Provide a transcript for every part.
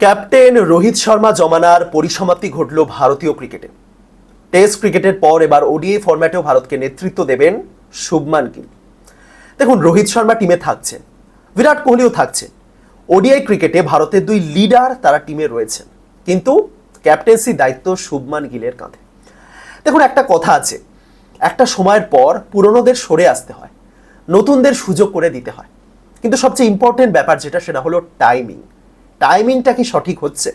Captain Rohit Sharma জমানার পরিসমাপ্তি ঘটল ভারতীয় ক্রিকেটে। টেস্ট ক্রিকেটের পর এবার ওডিআই ফরম্যাটেও ভারতকে নেতৃত্ব দেবেন শুভমান গিল। দেখুন, রোহিত শর্মা টিমে থাকছেন বিরাট কোহলিও থাকছেন ওডিআই ক্রিকেটে ভারতের দুই লিডার তারা টিমে রয়েছেন কিন্তু ক্যাপ্টেন্সি দায়িত্ব শুভমান গিলের কাঁধে। দেখুন, একটা কথা আছে। একটা সময়ের পর পুরনোদের সরে আসতে হয়। নতুনদের সুযোগ করে দিতে হয়। কিন্তু সবচেয়ে ইম্পর্টেন্ট ব্যাপার যেটা, সেটা হলো টাইমিং টাইমিংটা কি সঠিক হচ্ছে?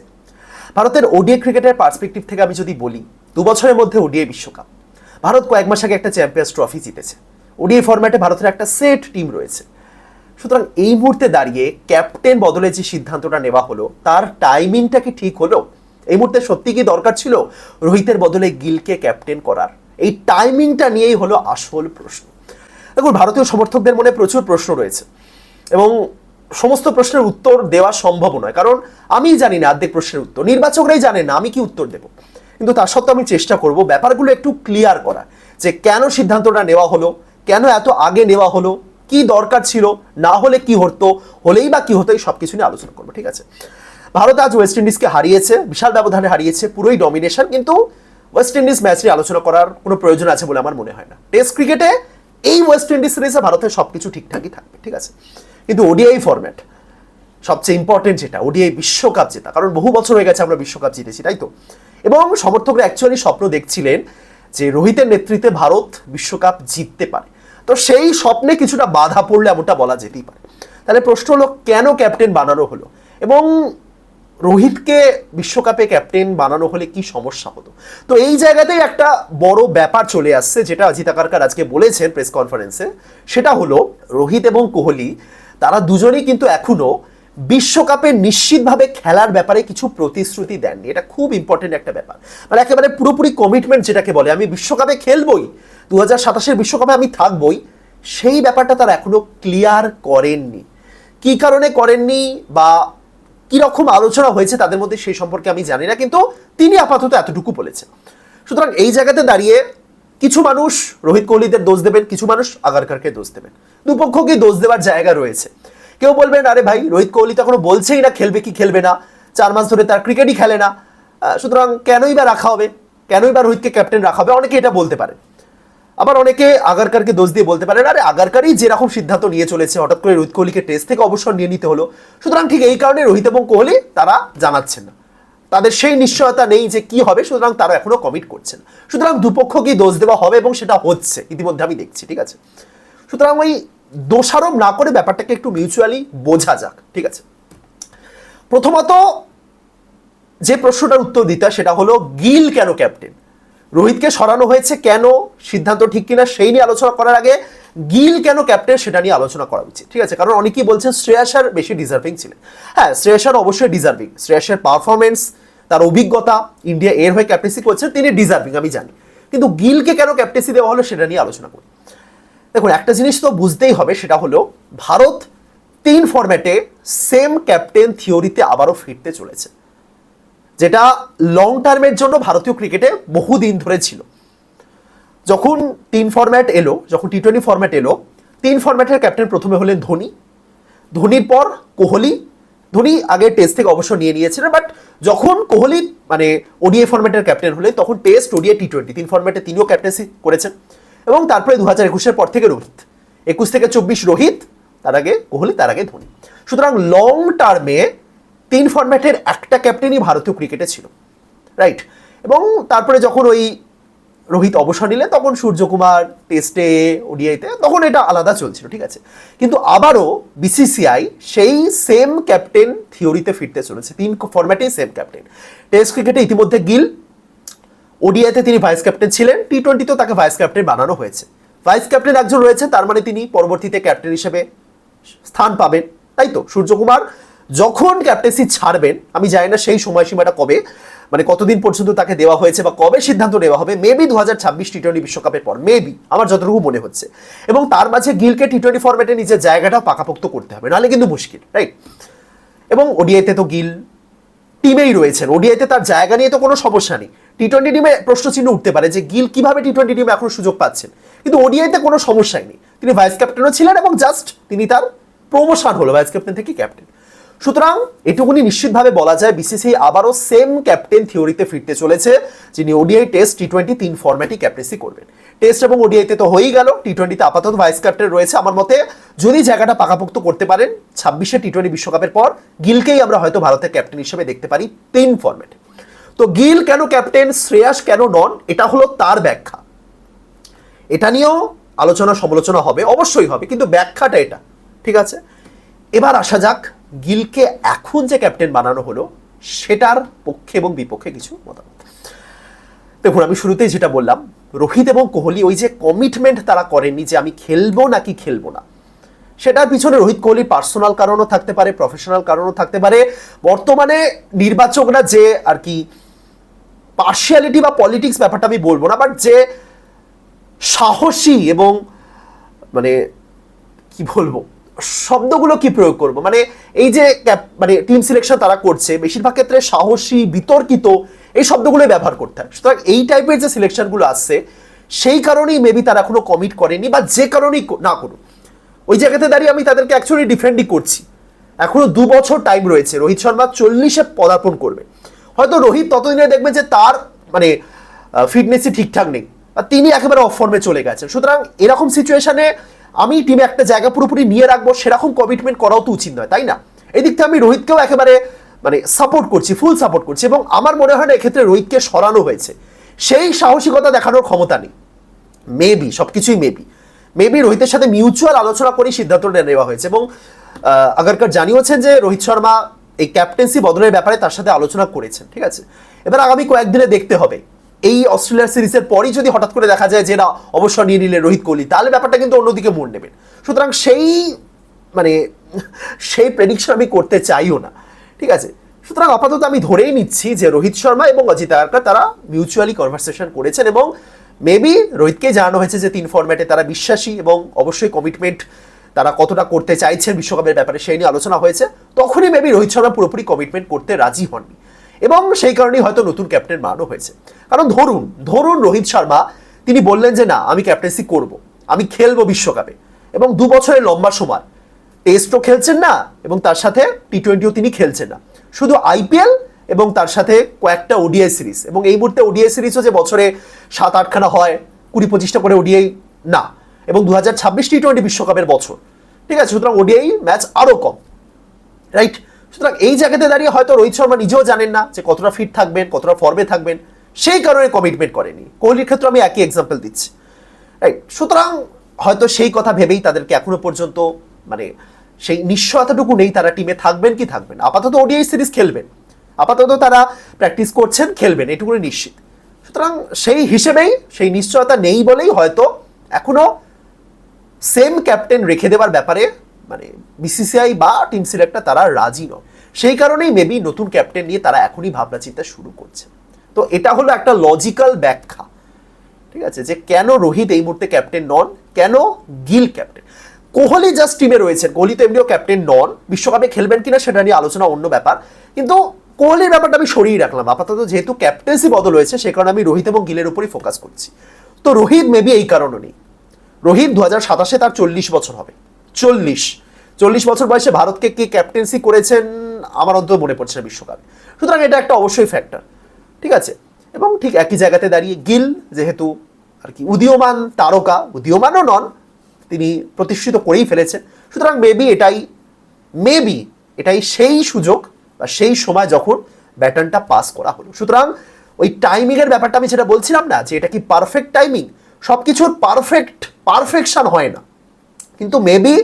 ভারতের ওডিআই ক্রিকেটের পার্সপেক্টিভ থেকে আমি যদি বলি, দু বছরের মধ্যে ওডিআই বিশ্বকাপ। ভারত কয়েক মাস আগে একটা চ্যাম্পিয়ন্স ট্রফি জিতেছে। ওডিআই ফরম্যাটে ভারতের একটা সেট টিম রয়েছে। সুতরাং এই মুহূর্তে দাঁড়িয়ে ক্যাপ্টেন বদলে যে সিদ্ধান্তটা নেওয়া হলো, তার টাইমিংটা কি ঠিক হলো? এই মুহূর্তে সত্যি কি দরকার ছিল রোহিতের বদলে গিলকে ক্যাপ্টেন করার? এই টাইমিংটা নিয়েই হলো আসল প্রশ্ন। দেখুন, ভারতীয় সমর্থকদের মনে প্রচুর প্রশ্ন রয়েছে। এবং সমস্ত প্রশ্নের উত্তর দেওয়া সম্ভব নয়, কারণ আমি জানি না অর্ধেক প্রশ্নের উত্তর। নির্বাচকরাই জানেন না আমি কি উত্তর দেব। কিন্তু তার সত্ত্বেও আমি চেষ্টা করব ব্যাপারগুলো একটু ক্লিয়ার করা, যে কেন সিদ্ধান্তটা নেওয়া হলো, কেন এত আগে নেওয়া হলো, কি দরকার ছিল, না হলে কি হতো, হলেই বা কি হতো, এই সব কিছু নিয়ে আলোচনা করব, ঠিক আছে? ভারত আজ ওয়েস্ট ইন্ডিজকে হারিয়েছে, বিশাল ব্যবধানে হারিয়েছে, পুরোই ডমিনেশন কিন্তু ওয়েস্ট ইন্ডিজ ম্যাচ নিয়ে আলোচনা করার কোনো প্রয়োজন আছে বলে আমার মনে হয় না। টেস্ট ক্রিকেটে এই ওয়েস্ট ইন্ডিজ সিরিজে ভারতের সব কিছু ঠিকঠাকই থাকবে, ঠিক আছে? কিন্তু ওডিআই ফরম্যাট সবচেয়ে ইম্পর্টেন্ট যেটা ওডিআই বিশ্বকাপ জেতা, কারণ বহু বছর হয়ে গেছে আমরা বিশ্বকাপ জিতেছি, তাই তো? এবং সমর্থকরা অ্যাকচুয়ালি স্বপ্ন দেখছিলেন যে রোহিতের নেতৃত্বে ভারত বিশ্বকাপ জিততে পারে। তো সেই স্বপ্নে কিছুটা বাধা পড়লে এমনটা বলা যেতেই পারে। তাহলে প্রশ্ন হলো, কেন ক্যাপ্টেন বানানো হলো? এবং রোহিতকে বিশ্বকাপে ক্যাপ্টেন বানানো হলে কি সমস্যা হতো? তো এই জায়গাতেই একটা বড় ব্যাপার চলে আসছে, যেটা অজিত আকারকার আজকে বলেছেন প্রেস কনফারেন্সে সেটা হলো, রোহিত এবং কোহলি তারা দুজনেই কিন্তু এখনও বিশ্বকাপে নিশ্চিতভাবে খেলার ব্যাপারে কিছু প্রতিশ্রুতি দেননি। এটা খুব ইম্পর্টেন্ট একটা ব্যাপার। মানে একেবারে পুরোপুরি কমিটমেন্ট যেটাকে বলে, আমি বিশ্বকাপে খেলবই দু হাজার সাতাশের বিশ্বকাপে আমি থাকবই, সেই ব্যাপারটা তারা এখনও ক্লিয়ার করেননি। কি কারণে করেননি বা কীরকম আলোচনা হয়েছে তাদের মধ্যে সেই সম্পর্কে আমি জানি না, কিন্তু তিনি আপাতত এতটুকু বলেছেন। সুতরাং এই জায়গাতে দাঁড়িয়ে কিছু মানুষ, রোহিত কোহলিদের দোষ দেবেন, কিছু মানুষ আগারকারকে দোষ দেবেন। দুপক্ষকে দোষ দেওয়ার জায়গা রয়েছে। কেউ বলবেন, আরে ভাই, রোহিত কোহলি তো এখনও বলছেই না, খেলবে কি খেলবে না। চার মাস ধরে তার ক্রিকেটই খেলে না। সুতরাং কেনই বা রাখা হবে? কেনই বা রোহিতকে ক্যাপ্টেন রাখা হবে? অনেকে এটা বলতে পারে আবার অনেকে আগারকারকে দোষ দিয়ে বলতে পারেন, আরে, আগারকারই যেরকম সিদ্ধান্ত নিয়ে চলেছে, হঠাৎ করে রোহিত কোহলিকে টেস্ট থেকে অবসর নিয়ে নিতে হলো। সুতরাং ঠিক এই কারণে রোহিত এবং কোহলি তারা জানাচ্ছেন না। তাদের সেই নিশ্চয়তা নেই যে কি হবে, সুতরাং তারা এখনও কমিট করছেন সুতরাং দুপক্ষকেই দোষ দেওয়া হবে এবং সেটা হচ্ছে, ইতিমধ্যে আমি দেখছি, ঠিক আছে? সুতরাং ওই দোষারোপ না করে ব্যাপারটাকে একটু মিউচুয়ালি বোঝা যাক, ঠিক আছে? প্রথমত যে প্রশ্নটার উত্তর দিতে সেটা হলো, গিল কেন ক্যাপ্টেন রোহিতকে সরানো হয়েছে কেন? সিদ্ধান্ত ঠিক কিনা সেই নিয়ে আলোচনা করার আগে গিল কেন ক্যাপ্টেন সেটা নিয়ে আলোচনা করা উচিত, ঠিক আছে? কারণ অনেকেই বলছেন শ্রেয়াসার বেশি ডিজার্ভিং ছিলেন। হ্যাঁ শ্রেয়াসার অবশ্যই ডিজার্ভিং শ্রেয়াসের পারফরমেন্স তার অভিজ্ঞতা ইন্ডিয়া এর হয়ে ক্যাপ্টেন্সি করছেন, তিনি ডিজার্ভিং আমি জানি। কিন্তু গিলকে কেন ক্যাপ্টেন্সি দেওয়া হলো সেটা নিয়ে আলোচনা করি। দেখুন, একটা জিনিস তো বুঝতেই হবে, সেটা হলো ভারত তিন ফরম্যাটে সেম ক্যাপ্টেন থিওরিতে আবারও ফিরতে চলেছে। যেটা লং টার্মের জন্য ভারতীয় ক্রিকেটে বহুদিন ধরে ছিল। যখন তিন ফরম্যাট এলো, যখন টি টোয়েন্টি ফরম্যাট এলো, তিন ফরম্যাটের ক্যাপ্টেন প্রথমে হলেন ধোনি। ধোনির পর কোহলি ধোনি আগে টেস্ট থেকে অবসর নিয়ে নিয়েছিলেন বাট যখন কোহলি মানে ওডিআই ফরম্যাটের ক্যাপ্টেন হলেন, তখন টেস্ট ওডিআই টি টোয়েন্টি তিন ফরম্যাটে তিনিও ক্যাপ্টেন্সি করেছেন। এবং তারপরে দু হাজার একুশের পর থেকে রোহিত, একুশ থেকে চব্বিশ রোহিত, তার আগে কোহলি, তার আগে ধোনি। সুতরাং লং টার্মে তিন ফরম্যাটের একটা ক্যাপ্টেনই ভারতীয় ক্রিকেটে ছিল রাইট এবং তারপরে যখন ওই রোহিত অবসর নিলেন তখন সূর্যকুমার টেস্টে ওডিআইতে তখন এটা আলাদা চলছিল, ঠিক আছে? কিন্তু আবারও বিসিসিআই সেই সেম ক্যাপ্টেন থিওরিতে ফিরতে চলেছে। তিন ফরম্যাটেই সেম ক্যাপ্টেন টেস্ট ক্রিকেটে ইতিমধ্যে গিল। ওডিআইতে তিনি ভাইস ক্যাপ্টেন ছিলেন। টি টোয়েন্টিতেও তাকে ভাইস ক্যাপ্টেন বানানো হয়েছে। ভাইস ক্যাপ্টেন একজন রয়েছে তার মানে তিনি পরবর্তীতে ক্যাপ্টেন হিসেবে স্থান পাবেন। তাই তো? সূর্যকুমার যখন ক্যাপ্টেন্সি ছাড়বেন, আমি জানি না সেই সময়সীমাটা কবে মানে কতদিন পর্যন্ত তাকে দেওয়া হয়েছে বা কবে সিদ্ধান্ত নেওয়া হবে মেবি দু হাজার ছাব্বিশ টি টোয়েন্টি বিশ্বকাপের পর মেবি আমার যতটুকু মনে হচ্ছে। এবং তার মাঝে গিলকে টি টোয়েন্টি ফরম্যাটে নিজের জায়গাটা পাকাপোক্ত করতে হবে, নাহলে কিন্তু মুশকিল রাইট এবং ওডিআইতে তো গিল, টিমেই রয়েছেন ওডিআইতে তার জায়গা নিয়ে তো কোনো সমস্যা নেই। টি টোয়েন্টি টিমে প্রশ্নচিহ্ন উঠতে পারে যে গিল কীভাবে টি টোয়েন্টি টিমে এখন সুযোগ পাচ্ছেন। কিন্তু ওডিআইতে কোনো সমস্যাই নেই। তিনি ভাইস ক্যাপ্টেনও ছিলেন এবং জাস্ট তিনি তার প্রমোশন হলো ভাইস ক্যাপ্টেন থেকে ক্যাপ্টেন সুতরাং এটুকুনি নিশ্চিতভাবে বলা যায় বিসিসিআই আবারও সেম ক্যাপ্টেন থিওরিতে ফিরতে চলেছে, যিনি ওডিআই টেস্ট টি টোয়েন্টি তিন ফরম্যাটই ক্যাপ্টেন্সি করবেন। টেস্ট এবং ওডিআইতে তো হয়েই গেল টি টোয়েন্টিতে আপাতত ভাইস ক্যাপ্টেন রয়েছে। আমার মতে, যদি জায়গাটা পাকাপোক্ত করতে পারেন, ছাব্বিশে টি টোয়েন্টি বিশ্বকাপের পর, গিলকেই আমরা হয়তো ভারতের ক্যাপ্টেন হিসেবে দেখতে পারি তিন ফরম্যাটে তো গিল কেন ক্যাপ্টেন শ্রেয়াস কেন নন, এটা হলো তার ব্যাখ্যা। এটা নিয়েও আলোচনা সমালোচনা হবে, অবশ্যই হবে, কিন্তু ব্যাখ্যাটা এটা, ঠিক আছে? এবার আসা যাক গিলকে এখন যে ক্যাপ্টেন বানানো হলো, সেটার পক্ষে এবং বিপক্ষে কিছু মতামত। দেখুন, আমি শুরুতেই যেটা বললাম, রোহিত এবং কোহলি ওই যে কমিটমেন্ট তারা করেননি যে আমি খেলব নাকি খেলব না, সেটার পিছনে রোহিত কোহলির পার্সোনাল কারণও থাকতে পারে প্রফেশনাল কারণও থাকতে পারে। বর্তমানে নির্বাচকরা যে আর কি পার্শিয়ালিটি বা পলিটিক্স ব্যাপারটা আমি বলব না বাট যে সাহসী এবং মানে কি বলব শব্দগুলো কি প্রয়োগ করব? মানে এই যে মানে টিম সিলেকশন তারা করছে, বেশিরভাগ ক্ষেত্রে সাহসী, বিতর্কিত এই শব্দগুলো ব্যবহার করতে হয়। সুতরাং এই টাইপের যে সিলেকশনগুলো আসছে সেই কারণেই মেবি তারা এখনও কমিট করেনি বা যে কারণেই না করুক। ওই জায়গাতে দাঁড়িয়ে আমি তাদেরকে অ্যাকচুয়ালি ডিফেন্ডই করছি। এখনও দু বছর টাইম রয়েছে, রোহিত শর্মা চল্লিশে পদার্পণ করবে। হয়তো রোহিত ততদিনে দেখবে যে তার মানে ফিটনেসই ঠিকঠাক নেই তিনি একেবারে অফ ফর্মে চলে গেছেন। সুতরাং এরকম সিচুয়েশনে আমি টিমে একটা জায়গা পুরোপুরি নিয়ে রাখব, সেরকম কমিটমেন্ট করাও তো উচিত নয়, তাই না? এদিক থেকে আমি রোহিতকেও একেবারে মানে সাপোর্ট করছি ফুল সাপোর্ট করছি এবং আমার মনে হয় না এক্ষেত্রে রোহিতকে সরানো হয়েছে। সেই সাহসিকতা দেখানোর ক্ষমতা নেই। মেবি সবকিছুই মেবি মেবি রোহিতের সাথে মিউচুয়াল আলোচনা করেই সিদ্ধান্তটা নেওয়া হয়েছে এবং আগারকার জানিয়েছেন যে রোহিত শর্মা এই ক্যাপ্টেন্সি বদলের ব্যাপারে তার সাথে আলোচনা করেছেন, ঠিক আছে? এবার আগামী কয়েকদিনে দেখতে হবে। এই অস্ট্রেলিয়ার সিরিজের পরই যদি হঠাৎ করে দেখা যায় যে না, অবসর নিয়ে নিলে রোহিত কোহলি, তাহলে ব্যাপারটা কিন্তু অন্যদিকে মোড় নেবেন সুতরাং সেই মানে সেই প্রেডিকশন আমি করতে চাইও না। ঠিক আছে? সুতরাং আপাতত আমি ধরেই নিচ্ছি যে রোহিত শর্মা এবং অজিত আগারকার তারা মিউচুয়ালি কনভারসেশন করেছেন এবং মেবি রোহিতকে জানানো হয়েছে যে তিন ফরম্যাটে তারা বিশ্বাসী এবং অবশ্যই কমিটমেন্ট তারা কতটা করতে চাইছেন বিশ্বকাপের ব্যাপারে সেই নিয়ে আলোচনা হয়েছে। তখনই মেবি রোহিত শর্মা পুরোপুরি কমিটমেন্ট করতে রাজি হননি। এবং সেই কারণেই হয়তো নতুন ক্যাপ্টেন বানানো হয়েছে। কারণ ধরুন ধরুন রোহিত শর্মা, তিনি বললেন যে, না, আমি ক্যাপ্টেন্সি করব, আমি খেলব বিশ্বকাপে। এবং দু বছরের লম্বা সময় টেস্টও খেলছেন না, এবং তার সাথে টি টোয়েন্টিও তিনি খেলছেন না। শুধু আইপিএল এবং তার সাথে কয়েকটা ওডিআই সিরিজ এবং এই মুহূর্তে ওডিআই সিরিজও যে বছরে সাত আটখানা হয়, কুড়ি পঁচিশটা করে ওডিআই না। এবং দু হাজার ছাব্বিশ টি টোয়েন্টি বিশ্বকাপের বছর। ঠিক আছে, সুতরাং ওডিআই ম্যাচ আরও কম। রাইট সুতরাং এই জায়গাতে দাঁড়িয়ে হয়তো রোহিত শর্মা নিজেও জানেন না যে কতটা ফিট থাকবেন, কতটা ফর্মে থাকবেন। সেই কারণে কমিটমেন্ট করেনি। কোহলির ক্ষেত্রে আমি একই এক্সাম্পল দিচ্ছি। রাইট সুতরাং হয়তো সেই কথা ভেবেই তাদেরকে এখনও পর্যন্ত মানে সেই নিশ্চয়তাটুকু নেই তারা টিমে থাকবেন কি থাকবেন আপাতত ওডিআই সিরিজ খেলবেন। আপাতত তারা প্র্যাকটিস করছেন, খেলবেন। এটুকুনি নিশ্চিত। সুতরাং সেই হিসেবেই, সেই নিশ্চয়তা নেই বলেই হয়তো এখনও সেম ক্যাপ্টেন রেখে দেওয়ার ব্যাপারে মানে বিসিসিআই বা টিম সিলেক্টর তারা রাজি নয়। সেই কারণেই মেবি নতুন ক্যাপ্টেন নিয়ে তারা এখনই ভাবনা চিন্তা শুরু করছে। তো এটা হলো একটা লজিক্যাল ব্যাখ্যা। ঠিক আছে? যে কেন রোহিত এই মুহূর্তে ক্যাপ্টেন নন? কেন গিল ক্যাপ্টেন কোহলি জাস্ট টিমে রয়েছেন। কোহলি তো এমনিও ক্যাপ্টেন নন। বিশ্বকাপে খেলবেন কিনা সেটা নিয়ে আলোচনা অন্য ব্যাপার। কিন্তু কোহলির ব্যাপারটা আমি সরিয়ে রাখলাম। আপাতত যেহেতু ক্যাপ্টেন্সি বদল হয়েছে, সে কারণে আমি রোহিত এবং গিলের উপরই ফোকাস করছি। তো রোহিত মেবি এই কারণও নেই। রোহিত দু হাজার সাতাশে তার চল্লিশ বছর হবে। চল্লিশ। চল্লিশ বছর বয়সে ভারতকে কে ক্যাপ্টেন্সি করেছেন, আমার অন্তত মনে পড়ছে না বিশ্বকাপে। সুতরাং এটা একটা অবশ্যই ফ্যাক্টর ঠিক আছে? এবং ঠিক একই জায়গাতে দাঁড়িয়ে গিল যেহেতু আর কি উদীয়মান তারকা, উদীয়মানও নন, তিনি প্রতিষ্ঠিত করেই ফেলেছেন। সুতরাং মেবি এটাই মেবি এটাই সেই সুযোগ বা সেই সময় যখন ব্যাটনটা পাস করা হলো। সুতরাং ওই টাইমিংয়ের ব্যাপারটা আমি যেটা বলছিলাম না, যে এটা কি পারফেক্ট টাইমিং সব কিছুর পারফেক্ট পারফেকশান হয় না। কিন্তু মেবি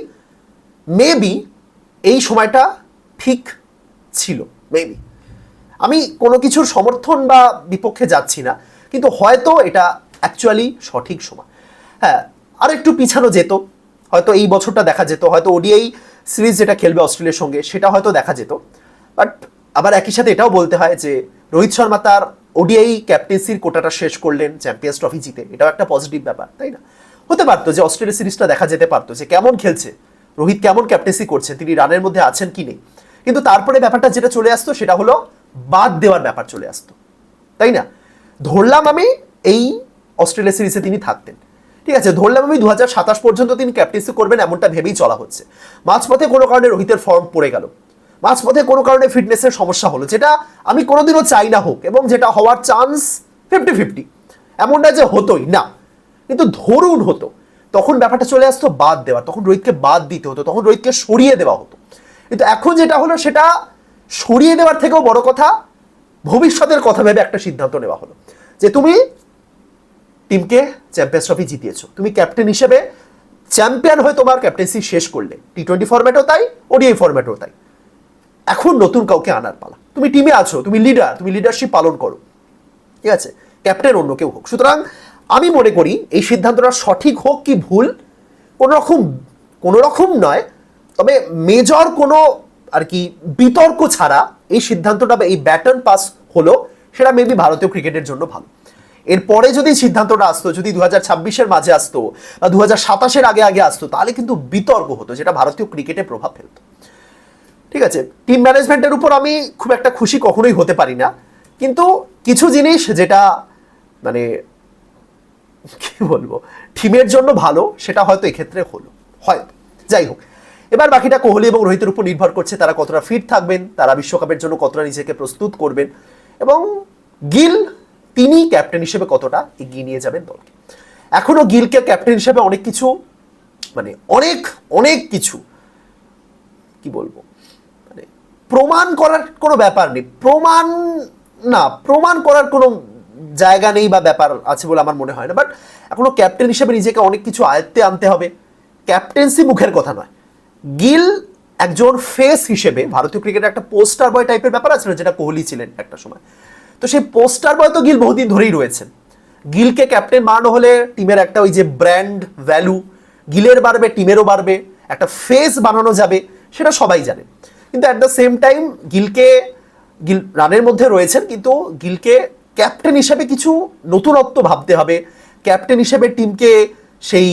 মেবি এই সময়টা ঠিক ছিল মেবি আমি কোনো কিছুর সমর্থন বা বিপক্ষে যাচ্ছি না, কিন্তু হয়তো এটা অ্যাকচুয়ালি সঠিক সময়। হ্যাঁ আর একটু পিছানো যেত, হয়তো এই বছরটা দেখা যেত, হয়তো ওডিআই সিরিজ যেটা খেলবে অস্ট্রেলিয়ার সঙ্গে, সেটা হয়তো দেখা যেত। বাট আবার একই সাথে এটাও বলতে হয় যে, রোহিত শর্মা তার ওডিআই ক্যাপ্টেন্সির কোটাটা শেষ করলেন, চ্যাম্পিয়ন্স ট্রফি জিতে। এটাও একটা পজিটিভ ব্যাপার, তাই না? হতে পারতো যে অস্ট্রেলিয়া সিরিজটা দেখা যেতে পারতো যে কেমন খেলছে। রোহিত কেমন ক্যাপ্টেন্সি করছেন তিনি রানের মধ্যে আছেন কি নেই। কিন্তু তারপরে ব্যাপারটা যেটা চলে আসতো, সেটা হলো বাদ দেওয়ার ব্যাপার চলে আসতো। তাই না? ধরলাম আমি এই অস্ট্রেলিয়া সিরিজে তিনি থাকতেন। ঠিক আছে, ধরলাম আমি দু পর্যন্ত তিনি ক্যাপ্টেন্সি করবেন এমনটা ভেবেই চলা হচ্ছে। মাঝপথে কোনো কারণে রোহিতের ফর্ম পড়ে গেল। মাঝপথে কোনো কারণে ফিটনেসের সমস্যা হলো, যেটা আমি কোনোদিনও চাই না হোক, এবং যেটা হওয়ার চান্স ফিফটি ফিফটি এমন না যে হতোই, না। কিন্তু ধরুন হতো, তখন ব্যাপারটা চলে আসতো বাদ দেওয়ার তখন রোহিতকে বাদ দিতে হতো, তখন রোহিতকে সরিয়ে দেওয়া হতো। কিন্তু এখন যেটা হলো সেটা সরিয়ে দেওয়ার থেকেও বড় কথা, ভবিষ্যতের কথা ভেবে একটা সিদ্ধান্ত নেওয়া হলো। যে তুমি টিমকে চ্যাম্পিয়ন্স ট্রফি জিতিয়েছো, তুমি ক্যাপ্টেন হিসেবে চ্যাম্পিয়ন হয়ে তোমার ক্যাপ্টেন্সি শেষ করলে টি টোয়েন্টি ফরম্যাটও তাই, ওডিআই ফরম্যাটও তাই। এখন নতুন কাউকে আনার পালা। তুমি টিমে আছো, তুমি লিডার তুমি লিডারশিপ পালন করো। ঠিক আছে? ক্যাপ্টেন অন্য কেউ হোক। সুতরাং আমি মনে করি এই সিদ্ধান্তটা সঠিক হোক কি ভুল, কোনো রকম কোনো রকম নয়, তবে মেজর কোনো আর কি বিতর্ক ছাড়া এই সিদ্ধান্তটা বা এই ব্যাটন পাস হলো, সেটা মেবি ভারতীয় ক্রিকেটের জন্য ভালো। এরপরে যদি সিদ্ধান্তটা আসতো, যদি দু হাজার ছাব্বিশের মাঝে আসতো বা দু হাজার সাতাশের আগে আগে আসতো, তাহলে কিন্তু বিতর্ক হতো, যেটা ভারতীয় ক্রিকেটে প্রভাব ফেলতো। ঠিক আছে টিম ম্যানেজমেন্টের উপর আমি খুব একটা খুশি কখনোই হতে পারি না, কিন্তু কিছু জিনিস যেটা মানে কি বলব? টিমের জন্য ভালো, সেটা হয়তো এক্ষেত্রে হলো। হয়তো যাই হোক। এবার বাকিটা কোহলি এবং রোহিতের উপর নির্ভর করছে তারা কতটা ফিট থাকবেন, তারা বিশ্বকাপের জন্য কতটা নিজেকে প্রস্তুত করবেন এবং গিল তিনি ক্যাপ্টেন হিসেবে কতটা এগিয়ে নিয়ে যাবেন দলকে। এখনও গিলকে ক্যাপ্টেন হিসেবে অনেক কিছু মানে অনেক অনেক কিছু, কি বলব? মানে প্রমাণ করার কোনো ব্যাপার নেই। প্রমাণ না, প্রমাণ করার কোনো জায়গা নেই বা ব্যাপার আছে বলে আমার মনে হয় না। বাট এখনও ক্যাপ্টেন হিসেবে নিজেকে অনেক কিছু আয়ত্তে আনতে হবে। ক্যাপ্টেন্সি মুখের কথা নয়। গিল একজন ফেস হিসেবে, ভারতীয় ক্রিকেটের একটা পোস্টার বয় টাইপের ব্যাপার আছে না, যেটা কোহলি ছিলেন একটা সময়। তো সেই পোস্টার বয় তো গিল বহুদিন ধরেই রয়েছেন। গিলকে ক্যাপ্টেন বানানো হলে টিমের একটা ওই যে ব্র্যান্ড ভ্যালু গিলের বাড়বে টিমেরও বাড়বে, একটা ফেস বানানো যাবে, সেটা সবাই জানে। কিন্তু অ্যাট দ্য সেম টাইম গিলকে, গিল রানের মধ্যে রয়েছেন, কিন্তু গিলকে ক্যাপ্টেন হিসেবে কিছু নতুনত্ব ভাবতে হবে। ক্যাপ্টেন হিসেবে টিমকে সেই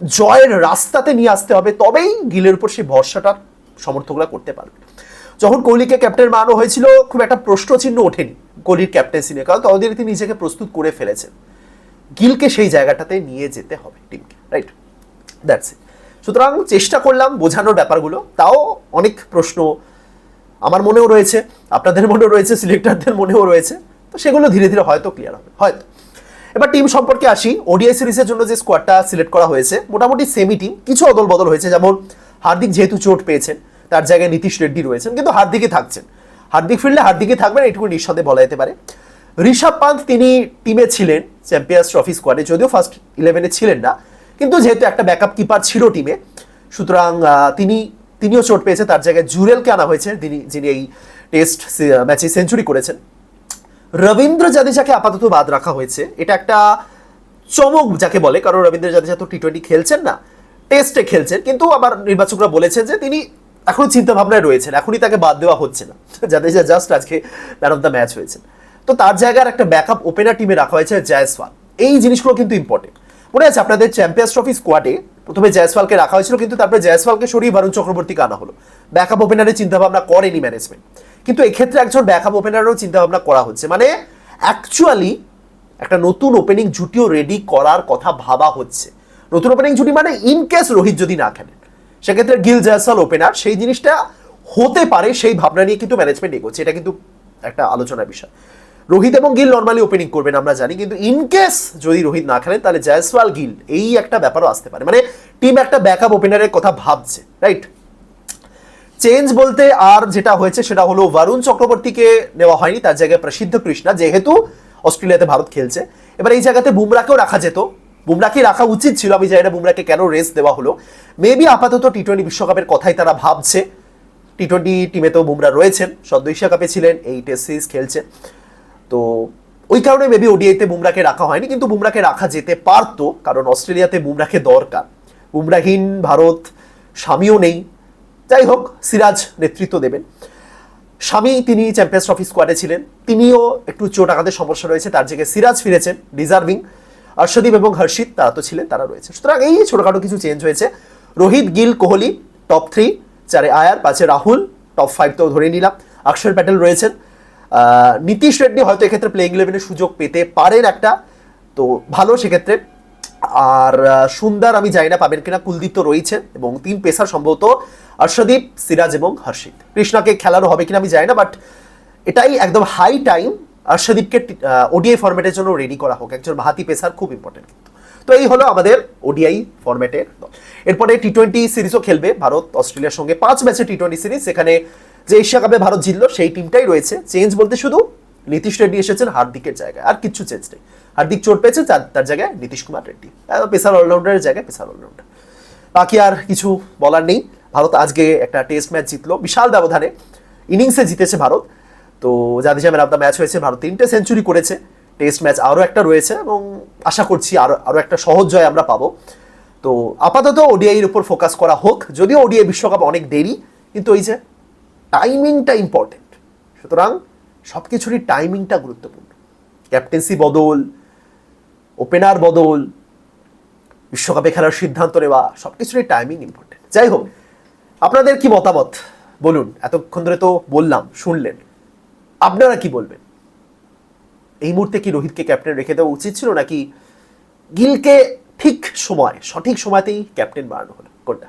জয়ের রাস্তাতে নিয়ে আসতে হবে, তবেই গিলের উপর সেই ভরসাটা সমর্থকরা করতে পারবে। যখন কোহলিকে ক্যাপ্টেন বানানো হয়েছিল, খুব একটা প্রশ্নচিহ্ন ওঠেনি কোহলির ক্যাপ্টেন্সি নিয়ে কারণ ততদিনে তিনি নিজেকে প্রস্তুত করে ফেলেছেন। গিলকে সেই জায়গাটাতে নিয়ে যেতে হবে টিমকে, রাইট? That's it. সুতরাং চেষ্টা করলাম বোঝানোর ব্যাপারগুলো, তাও অনেক প্রশ্ন আমার মনেও রয়েছে, আপনাদের মনেও রয়েছে, সিলেক্টরদের মনেও রয়েছে। তো সেগুলো ধীরে ধীরে হয়তো ক্লিয়ার হবে, হয়তো। এবার টিম সম্পর্কে আসি। ওডিআই সিরিজের জন্য যে স্কোয়াডটা সিলেক্ট করা হয়েছে, মোটামুটি সেমি টিম কিছু অদল বদল হয়েছে। যেমন হার্দিক যেহেতু চোট পেয়েছেন, তার জায়গায় নীতিশ রেড্ডি রয়েছেন, কিন্তু হার্দিকই থাকছেন। হার্দিক ফিল্ডে হার্দিকই থাকবেন, এটুকু নিঃসন্দেহে বলা যেতে পারে। ঋষভ পান্ত তিনি টিমে ছিলেন চ্যাম্পিয়ন্স ট্রফি স্কোয়াডে যদিও ফার্স্ট ইলেভেনে ছিলেন না, কিন্তু যেহেতু একটা ব্যাকআপ কিপার ছিল টিমে সুতরাং তিনি, তিনিও চোট পেয়েছে, তার জায়গায় জুরেলকে আনা হয়েছে, তিনি, যিনি এই টেস্ট ম্যাচে সেঞ্চুরি করেছেন। রবীন্দ্র জাদেজাকে আপাতত বাদ রাখা হয়েছে। এটা একটা চমক যাকে বলে, কারণ রবীন্দ্র জাদেজা তো টি টোয়েন্টি খেলছেন না টেস্টে খেলছেন, কিন্তু আবার নির্বাচকরা বলেছেন যে তিনি এখনও চিন্তা ভাবনায় রয়েছেন, এখনই তাকে বাদ দেওয়া হচ্ছে না। জাদেজা জাস্ট আজকে ম্যান অফ দ্য ম্যাচ হয়েছেন। তো তার জায়গার একটা ব্যাকআপ ওপেনার টিমে রাখা হয়েছে জয়সওয়াল এই জিনিসগুলো কিন্তু ইম্পর্টেন্ট মনে আছে আপনাদের চ্যাম্পিয়ন্স ট্রফি স্কোয়াডে প্রথমে জয়সওয়ালকে রাখা হয়েছিল, কিন্তু তারপরে জয়সওয়ালকে সরিয়ে বারুণ চক্রবর্তীকে আনা হলো। ব্যাকআপ ওপেনারের চিন্তাভাবনা করেনি ম্যানেজমেন্ট কিন্তু এক্ষেত্রে একজন ব্যাকআপ ওপেনারেরও চিন্তাভাবনা করা হচ্ছে। মানে অ্যাকচুয়ালি একটা নতুন ওপেনিং জুটিও রেডি করার কথা ভাবা হচ্ছে। নতুন ওপেনিং জুটি মানে ইন কেস রোহিত যদি না খেলেন, সেক্ষেত্রে গিল জয়সওয়াল ওপেনার সেই জিনিসটা হতে পারে, সেই ভাবনা নিয়ে কিন্তু ম্যানেজমেন্ট এগোচ্ছে। এটা কিন্তু একটা আলোচনার বিষয়। রোহিত এবং গিল নর্মালি ওপেনিং করবেন, আমরা জানি, কিন্তু ইন কেস যদি রোহিত না খেলেন, তাহলে জয়সওয়াল গিল এই একটা ব্যাপারও আসতে পারে। মানে টিম একটা ব্যাকআপ ওপেনারের কথা ভাবছে রাইট চেঞ্জ বলতে আর যেটা হয়েছে সেটা হলো বরুণ চক্রবর্তীকে নেওয়া হয়নি, তার জায়গায় প্রসিদ্ধ কৃষ্ণা, যেহেতু অস্ট্রেলিয়াতে ভারত খেলছে। এবার এই জায়গাতে বুমরাকেও রাখা যেত। বুমরাকে রাখা উচিত ছিল, আমি জানি না বুমরাকে কেন রেস্ট দেওয়া হলো। মেবি আপাতত টি টোয়েন্টি বিশ্বকাপের কথাই তারা ভাবছে। টি টোয়েন্টি টিমে তো বুমরা রয়েছেন সদ্য এশিয়া কাপে ছিলেন এই টেস্ট সিরিজ খেলছে। তো ওই কারণে মেবি ওডিআইতে বুমরাকে রাখা হয়নি, কিন্তু বুমরাকে রাখা যেতে পারতো, কারণ অস্ট্রেলিয়াতে বুমরাকে দরকার। বুমরাহীন ভারত, স্বামীও নেই। যাই হোক, সিরাজ নেতৃত্ব দেবেন। স্বামী তিনি চ্যাম্পিয়ন্স ট্রফি স্কোয়াডে ছিলেন। তিনিও একটু চোট আঘাতের সমস্যা রয়েছে, তার জায়গায় সিরাজ ফিরেছেন, ডিজার্ভিং। অর্ষদীপ এবং হর্ষিত, তারা তো ছিলেন, তারা রয়েছে। সুতরাং এই ছোটখাটো কিছু চেঞ্জ হয়েছে। রোহিত, গিল, কোহলি টপ থ্রি চারে আয়ার, পাঁচে রাহুল টপ ফাইভ তো ধরে নিলাম। অক্ষর প্যাটেল রয়েছেন। নীতিশ রেড্ডি হয়তো এক্ষেত্রে প্লেইং ইলেভেনের সুযোগ পেতে পারেন একটা। তো ভালো সেক্ষেত্রে আর সুন্দর আমি জানি না পাবেন কিনা, কুলদীপ তো রয়েছে এবং তিন পেসার সম্ভবত অর্ষদীপ সিরাজ এবং হর্ষিত। কৃষ্ণাকে খেলানো হবে কিনা আমি জানি না বাট এটাই একদম হাই টাইম অর্ষদীপকে ওডিআই ফরম্যাটের জন্য রেডি করা হোক। একজন বাহাতি পেসার খুব ইম্পর্টেন্ট কিন্তু। তো এই হলো আমাদের ওডিআই ফরম্যাটের দল এরপরে টি টোয়েন্টি সিরিজও খেলবে ভারত, অস্ট্রেলিয়ার সঙ্গে। পাঁচ ম্যাচে টি টোয়েন্টি সিরিজ, সেখানে যে এশিয়া কাপে ভারত জিতলো, সেই টিমটাই রয়েছে। চেঞ্জ বলতে শুধু নীতিশ রেড্ডি এসেছেন হার্দিকের জায়গায়, আর কিচ্ছু চেঞ্জ নেই। হার্দিক চোট পেয়েছে, তার তার জায়গায় নীতিশ কুমার রেড্ডি। পেসার অলরাউন্ডারের জায়গায় পেসার অলরাউন্ডার। বাকি আর কিছু বলার নেই। ভারত আজকে একটা টেস্ট ম্যাচ জিতলো, বিশাল ব্যবধানে। ইনিংসে জিতেছে ভারত। তো Jadeja man of the match হয়েছে, ভারত তিনটে সেঞ্চুরি করেছে। টেস্ট ম্যাচ আরও একটা রয়েছে এবং আশা করছি আরও আরও একটা সহজ জয় আমরা পাবো। তো আপাতত ওডিআইয়ের উপর ফোকাস করা হোক। যদিও ওডিআই বিশ্বকাপ অনেক দেরি, কিন্তু ওই যে টাইমিংটা ইম্পর্টেন্ট সুতরাং সব কিছুরই টাইমিংটা গুরুত্বপূর্ণ। ক্যাপ্টেন্সি বদল ওপেনার বদল, বিশ্বকাপে খেলার সিদ্ধান্ত নেওয়া সব কিছুরই টাইমিং ইম্পর্টেন্ট যাই হোক, আপনাদের কি মতামত? বলুন, এতক্ষণ ধরে তো বললাম, শুনলেন। আপনারা কি বলবেন? এই মুহূর্তে কি রোহিতকে ক্যাপ্টেন রেখে দেওয়া উচিত ছিল, নাকি গিলকে ঠিক সময়, সঠিক সময়তেই ক্যাপ্টেন বানানো হলো? কোনটা?